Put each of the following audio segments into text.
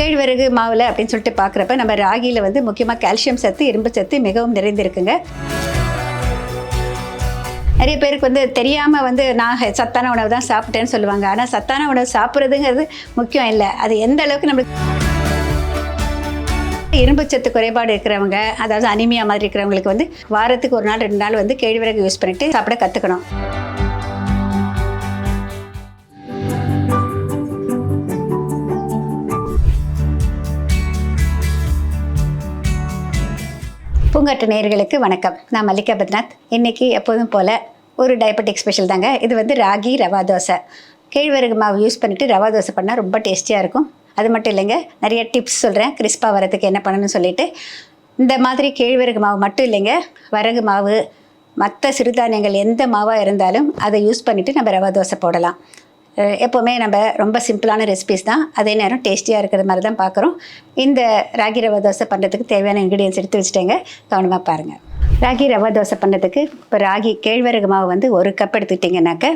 கேழ்வரகு மாவில் அப்படின்னு சொல்லிட்டு பார்க்குறப்ப நம்ம ராகியில் வந்து முக்கியமாக கால்சியம் சத்து இரும்பு சத்து மிகவும் நிறைந்திருக்குங்க. நிறைய பேருக்கு வந்து தெரியாமல் வந்து நான் சத்தான உணவு தான் சாப்பிட்டேன்னு சொல்லுவாங்க. ஆனால் சத்தான உணவு சாப்பிட்றதுங்கிறது முக்கியம் இல்லை. அது எந்த அளவுக்கு நம்மளுக்கு இரும்புச்சத்து குறைபாடு இருக்கிறவங்க அதாவது அனிமியா மாதிரி இருக்கிறவங்களுக்கு வந்து வாரத்துக்கு ஒரு நாள் ரெண்டு நாள் வந்து கேழ்வரகு யூஸ் பண்ணிட்டு சாப்பிட கற்றுக்கணும் பூங்காட்டு நேயர்களுக்கு வணக்கம். நான் மல்லிகா பத்நாத் இன்றைக்கி எப்போதும் போல் ஒரு டயபெட்டிக் ஸ்பெஷல் தாங்க. இது வந்து ராகி ரவா தோசை. கேழ்வரகு மாவு யூஸ் பண்ணிவிட்டு ரவா தோசை பண்ணால் ரொம்ப டேஸ்டியாக இருக்கும். அது மட்டும் இல்லைங்க நிறைய டிப்ஸ் சொல்கிறேன் கிறிஸ்பாக வரதுக்கு என்ன பண்ணணும்னு சொல்லிட்டு. இந்த மாதிரி கேழ்வரகு மாவு மட்டும் இல்லைங்க வரகு மாவு மற்ற சிறுதானியங்கள் எந்த மாவாக இருந்தாலும் அதை யூஸ் பண்ணிவிட்டு நம்ம ரவா தோசை போடலாம். எப்போவுமே நம்ம ரொம்ப சிம்பிளான ரெசிபிஸ் தான். அதே நேரம் டேஸ்டியாக இருக்கிற மாதிரி தான் பார்க்குறோம் இந்த ராகி ரவா தோசை பண்ணுறதுக்கு தேவையான இன்க்ரீடியன்ஸ் எடுத்து வச்சுட்டேங்க. கவனமாக பாருங்கள் ராகி ரவா தோசை பண்ணுறதுக்கு இப்போ ராகி கேழ்வரகு மாவு வந்து ஒரு கப் எடுத்துக்கிட்டிங்கனாக்க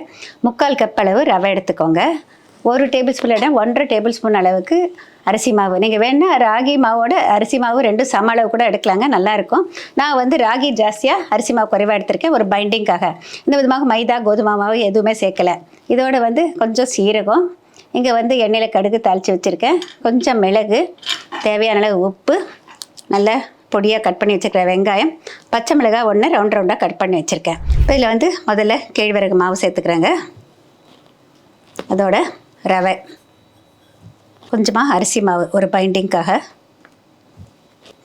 முக்கால் கப் அளவு ரவை எடுத்துக்கோங்க. ஒரு டேபிள் ஸ்பூன் ஒன்றரை டேபிள் ஸ்பூன் அளவுக்கு அரிசி மாவு. நீங்கள் வேணால் ராகி மாவோட அரிசி மாவு ரெண்டும் சம அளவு கூட எடுக்கலாங்க நல்லாயிருக்கும் நான் வந்து ராகி ஜாஸ்தியாக அரிசி மாவு குறைவாக எடுத்திருக்கேன் ஒரு பைண்டிங்காக இந்த விதமாக மைதா கோதுமை மாவு எதுவுமே சேர்க்கலை. இதோட வந்து கொஞ்சம் சீரகம் இங்கே வந்து எண்ணெயில் கடுகு தாளித்து வச்சுருக்கேன். கொஞ்சம் மிளகு தேவையான அளவு உப்பு நல்ல பொடியாக கட் பண்ணி வச்சுருக்கிற வெங்காயம் பச்சை மிளகாய் ஒன்று ரவுண்ட் ரவுண்டாக கட் பண்ணி வச்சுருக்கேன். இப்போ இதில் வந்து முதல்ல கேழ்வரகு மாவு சேர்த்துக்கிறேங்க. அதோட ரவை. கொஞ்சமாக அரிசி மாவு ஒரு பைண்டிங்க்காக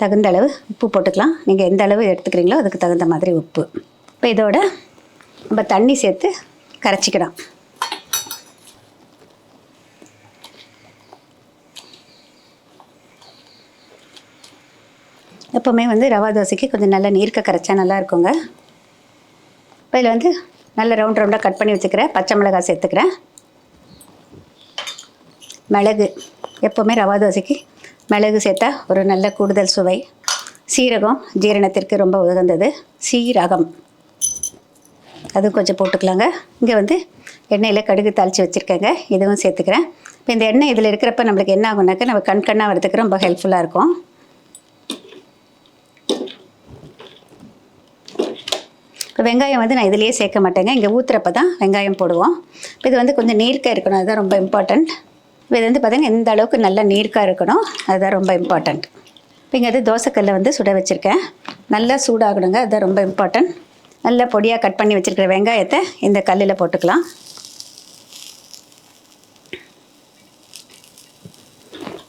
தகுந்த அளவு உப்பு போட்டுக்கலாம். நீங்கள் எந்த அளவு எடுத்துக்கிறீங்களோ அதுக்கு தகுந்த மாதிரி உப்பு. இப்போ இதோட நம்ம தண்ணி சேர்த்து கரைச்சிக்கலாம். எப்போவுமே வந்து ரவா தோசைக்கு கொஞ்சம் நல்லா நீர்க்க கரைச்சா நல்லா இருக்குங்க. இப்போ இதில் வந்து நல்ல ரவுண்ட் ரவுண்டாக கட் பண்ணி வச்சுக்கிறேன். பச்சை மிளகாய் சேர்த்துக்கிறேன். மிளகு எப்போவுமே ரவா தோசைக்கு மிளகு சேர்த்தா ஒரு நல்ல கூடுதல் சுவை. சீரகம் ஜீரணத்திற்கு ரொம்ப உகந்தது. சீரகம். அது கொஞ்சம் போட்டுக்கலாங்க. இங்கே வந்து எண்ணெயில் கடுகு தாளித்து வச்சுருக்கேங்க. இதுவும் சேர்த்துக்கிறேன். இப்போ இந்த எண்ணெய் இதில் இருக்கிறப்ப நம்மளுக்கு என்ன ஆகுனாக்கா நம்ம கண் கண்ணாக வரதுக்கு ரொம்ப ஹெல்ப்ஃபுல்லாக இருக்கும். இப்போ வெங்காயம் வந்து நான் இதிலேயே சேர்க்க மாட்டேங்க. இங்கே ஊற்றுறப்ப தான் வெங்காயம் போடுவோம். இப்போ இது வந்து கொஞ்சம் நீர்க்க இருக்கணும். அதுதான் ரொம்ப இம்பார்ட்டண்ட் இது வந்து பார்த்திங்கன்னா எந்த அளவுக்கு நல்லா நீர்க்காக இருக்கணும். அதுதான் ரொம்ப இம்பார்ட்டண்ட் இப்போ இங்கே வந்து தோசைக்கல்லை வந்து சுட வச்சுருக்கேன். நல்லா சூடாகணுங்க. அதுதான் ரொம்ப இம்பார்ட்டண்ட் நல்லா பொடியாக கட் பண்ணி வச்சுருக்கிற வெங்காயத்தை இந்த கல்லில் போட்டுக்கலாம்.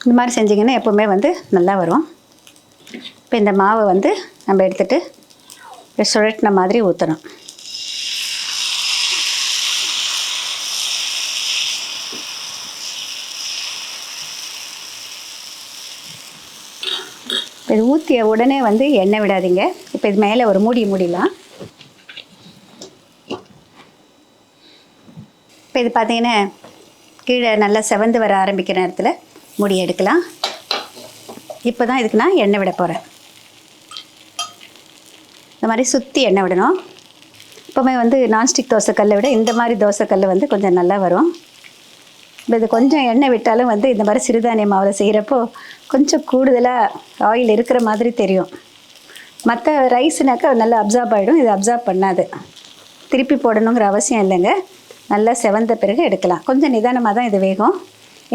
இந்த மாதிரி செஞ்சிங்கன்னா எப்போவுமே வந்து நல்லா வரும். இப்போ இந்த மாவை வந்து நம்ம எடுத்துகிட்டு சுழட்டின மாதிரி ஊற்றணும் இது ஊற்றிய உடனே வந்து எண்ணெய் விடாதீங்க. இப்போ இது மேலே ஒரு மூடி மூடிலாம் இப்போ இது பார்த்தீங்கன்னா கீழே நல்லா செவந்து வர ஆரம்பிக்கிற நேரத்தில் முடி எடுக்கலாம். இப்போ தான் இதுக்கு நான் எண்ணெய் விட போகிறேன் இந்த மாதிரி சுற்றி எண்ணெய் விடணும். எப்போவுமே வந்து நான்ஸ்டிக் தோசைக்கல்லை விட இந்த மாதிரி தோசைக்கல் வந்து கொஞ்சம் நல்லா வரும். இது கொஞ்சம் எண்ணெய் விட்டாலும் வந்து இந்த மாதிரி சிறுதானிய மாவில் செய்கிறப்போ கொஞ்சம் கூடுதலாக ஆயில் இருக்கிற மாதிரி தெரியும். மற்ற ரைஸ்னாக்கா நல்லா அப்சார்ப் ஆகிடும் இது அப்சார்ப் பண்ணாது. திருப்பி போடணுங்கிற அவசியம் இல்லைங்க. நல்லா செவந்த பிறகு எடுக்கலாம். கொஞ்சம் நிதானமாக தான் இது வேகும்.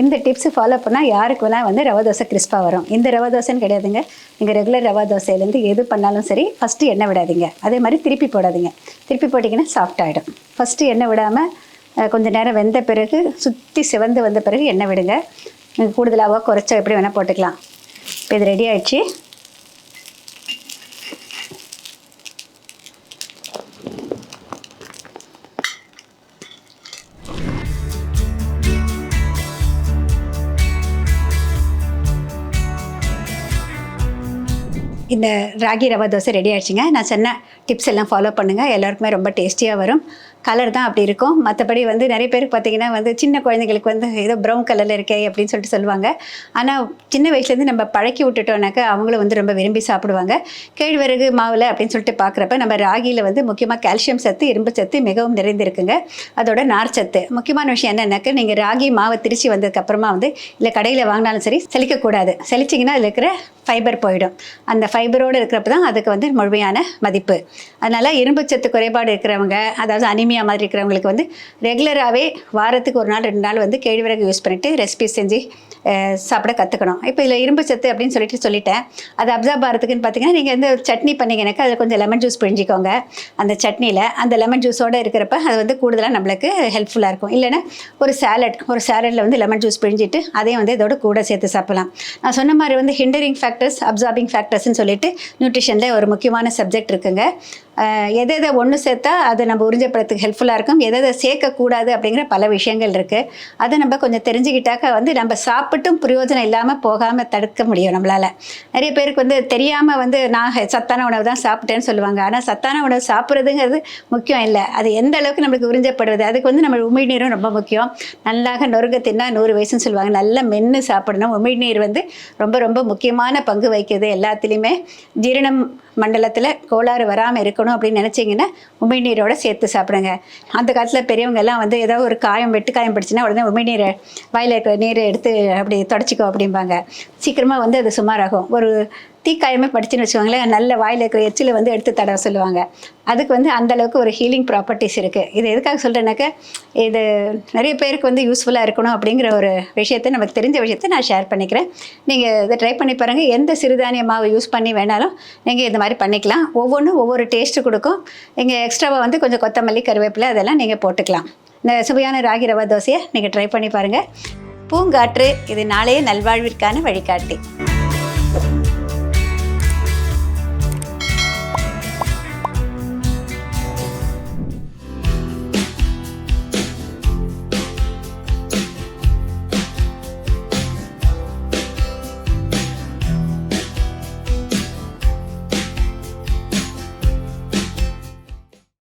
இந்த டிப்ஸு ஃபாலோ பண்ணால் யாருக்கு வேணால் வந்து ரவா தோசை கிறிஸ்பாக வரும். இந்த ரவா தோசைன்னு கிடையாதுங்க. நீங்கள் ரெகுலர் ரவா தோசையிலேருந்து எது பண்ணாலும் சரி ஃபஸ்ட்டு எண்ணெய் விடாதீங்க. அதே மாதிரி திருப்பி போடாதீங்க. திருப்பி போட்டிங்கன்னா சாஃப்ட் ஆகிடும் ஃபஸ்ட்டு எண்ணெய் விடாமல் கொஞ்சம் கொஞ்ச நேரம் வெந்த பிறகு சுற்றி சிவந்து வந்த பிறகு எண்ணெய் விடுங்க. நீங்கள் கூடுதலாக குறைச்சா எப்படி வேணால் போட்டுக்கலாம். இப்போ இது ரெடி ஆயிடுச்சு. இந்த ராகி ரவா தோசை ரெடி ஆயிடுச்சுங்க. நான் சொன்ன டிப்ஸ் எல்லாம் ஃபாலோ பண்ணுங்கள் எல்லாருக்குமே ரொம்ப டேஸ்டியாக வரும். கலர் தான் அப்படி இருக்கும். மற்றபடி வந்து நிறைய பேருக்கு பார்த்தீங்கன்னா வந்து சின்ன குழந்தைங்களுக்கு வந்து ஏதோ ப்ரௌன் கலரில் இருக்கே அப்படின்னு சொல்லிட்டு சொல்லுவாங்க. ஆனால் சின்ன வயசுலேருந்து நம்ம பழக்கி விட்டுட்டோம்னாக்கா அவங்களும் வந்து ரொம்ப விரும்பி சாப்பிடுவாங்க. கேழ்வரகு மாவில் அப்படின்னு சொல்லிட்டு பார்க்குறப்ப நம்ம ராகியில் வந்து முக்கியமாக கால்சியம் சத்து இரும்பு சத்து மிகவும் நிறைந்திருக்குங்க. அதோட சத்து. முக்கியமான விஷயம் என்னன்னாக்கா நீங்கள் ராகி மாவை திருச்சி வந்ததுக்கப்புறமா வந்து இல்லை கடையில் வாங்கினாலும் சரி செழிக்கக்கூடாது செழிச்சிங்கன்னா அதில் இருக்கிற ஃபைபர் போயிடும். அந்த ஃபைபரோடு இருக்கிறப்ப தான் அதுக்கு வந்து முழுமையான மதிப்பு. அதனால் இரும்புச்சத்து குறைபாடு இருக்கிறவங்க அதாவது அனிமியா மாதிரி இருக்கிறவங்களுக்கு வந்து ரெகுலராகவே வாரத்துக்கு ஒரு நாள் ரெண்டு நாள் வந்து கேழ்வரகு யூஸ் பண்ணிவிட்டு ரெசிபி செஞ்சு சாப்பிட கற்றுக்கணும் இப்போ இதில் இரும்பு சத்து அப்படின்னு சொல்லிட்டு சொல்லிட்டேன். அது அப்சர்வ் ஆகிறதுக்குன்னு பார்த்தீங்கன்னா நீங்கள் வந்து சட்னி பண்ணீங்கன்னாக்கா அதில் கொஞ்சம் லெமன் ஜூஸ் பிழிஞ்சிக்கோங்க. அந்த சட்னியில் அந்த லெமன் ஜூஸோடு இருக்கிறப்ப அது வந்து கூடுதலாக நம்மளுக்கு ஹெல்ப்ஃபுல்லாக இருக்கும். இல்லைன்னா ஒரு சேலட் ஒரு சேலடில் வந்து லெமன் ஜூஸ் பிழிஞ்சிட்டு அதையும் வந்து இதோட கூட சேர்த்து சாப்பிடலாம். நான் சொன்ன மாதிரி வந்து ஹிண்டரிங் ஃபேக்டர்ஸ் அப்சார்பிங் ஃபேக்டர்ஸ்னு சொல்லிட்டு நியூட்ரிஷனில் ஒரு முக்கியமான சப்ஜெக்ட் இருக்குங்க. எதை எதை ஒன்று சேர்த்தா அது நம்ம உறிஞ்சப்படுறதுக்கு ஹெல்ப்ஃபுல்லாக இருக்கும். எதை எதை சேர்க்கக்கூடாது அப்படிங்கிற பல விஷயங்கள் இருக்குது அதை நம்ம கொஞ்சம் தெரிஞ்சுக்கிட்டாக்க வந்து நம்ம சாப்பிட்டும் பிரயோஜனம் இல்லாமல் போகாமல் தடுக்க முடியும் நம்மளால். நிறைய பேருக்கு வந்து தெரியாமல் வந்து நான் சத்தான உணவு தான் சாப்பிட்டேன்னு சொல்லுவாங்க. ஆனால் சத்தான உணவு சாப்பிட்றதுங்கிறது முக்கியம் இல்லை. அது எந்த அளவுக்கு நம்மளுக்கு உறிஞ்சப்படுவது? அதுக்கு வந்து நம்ம உமிழ்நீரும் ரொம்ப முக்கியம். நல்லாக நொறுங்க தின்னா நூறு வயசுன்னு சொல்லுவாங்க. நல்லா மென்று சாப்பிடணும். உமிழ்நீர் வந்து ரொம்ப ரொம்ப முக்கியமான பங்கு வகிக்குது எல்லாத்துலேயுமே. ஜீரணம் மண்டலத்தில் கோளாறு வராமல் இருக்கணும் அப்படின்னு நினச்சிங்கன்னா உமிழ்நீரோட சேர்த்து சாப்பிடுங்க. அந்த காலத்தில் பெரியவங்க எல்லாம் வந்து ஏதோ ஒரு காயம் வெட்டு காயம் பிடிச்சுன்னா உடனே உமிழ்நீரை வாயில் இருக்கிற நீரை எடுத்து அப்படி தொடச்சிக்கோ அப்படிம்பாங்க. சீக்கிரமாக வந்து அது சுமாராகும். ஒரு தீக்காயமே படிச்சுன்னு வச்சுக்கோங்களேன் நல்ல வாயில் இருக்கிற எச்சில் வந்து எடுத்து தடவை சொல்லுவாங்க. அதுக்கு வந்து அந்தளவுக்கு ஒரு ஹீலிங் ப்ராப்பர்ட்டிஸ் இருக்குது இது எதுக்காக சொல்கிறேன்னாக்க இது நிறைய பேருக்கு வந்து யூஸ்ஃபுல்லாக இருக்கணும் அப்படிங்கிற ஒரு விஷயத்தை நமக்கு தெரிஞ்ச விஷயத்தை நான் ஷேர் பண்ணிக்கிறேன். நீங்கள் இதை ட்ரை பண்ணி பாருங்கள் எந்த சிறுதானிய மாவு யூஸ் பண்ணி வேணாலும் நீங்கள் இந்த மாதிரி பண்ணிக்கலாம். ஒவ்வொன்றும் ஒவ்வொரு டேஸ்ட்டு கொடுக்கும். நீங்கள் எக்ஸ்ட்ராவாக வந்து கொஞ்சம் கொத்தமல்லி கருவேப்பிலை அதெல்லாம் நீங்கள் போட்டுக்கலாம். இந்த சுவையான ராகி ரவா தோசையை நீங்கள் ட்ரை பண்ணி பாருங்கள் பூங்காற்று இது நாளைய நல்வாழ்விற்கான வழிகாட்டி.